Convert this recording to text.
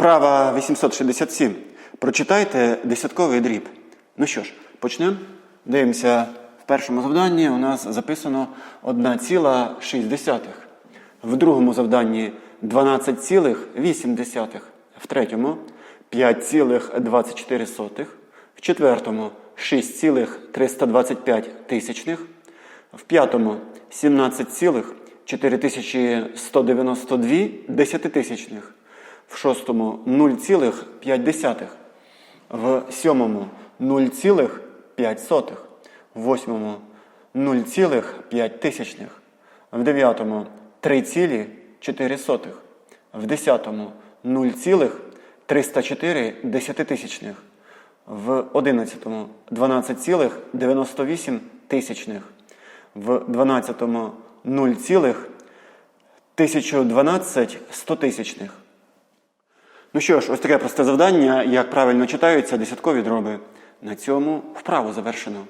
Вправа 867. Прочитайте десятковий дріб. Ну що ж, почнемо. Дивимося, в першому завданні у нас записано 1,6. В другому завданні 12,8. В третьому 5,24. В четвертому 6,325 тисячних. В п'ятому 17,4192 десятитисячних. В шостому 0,5. В сьомому 0,5. В восьмому 0,5 тисячних. В дев'ятому 3,4. В десятому 0,304 десятитисячних. В одинадцятому 12,98 тисячних. В дванадцятому 0,1012 стотисячних. Ну що ж, ось таке просте завдання, як правильно читаються десяткові дроби. На цьому вправу завершено.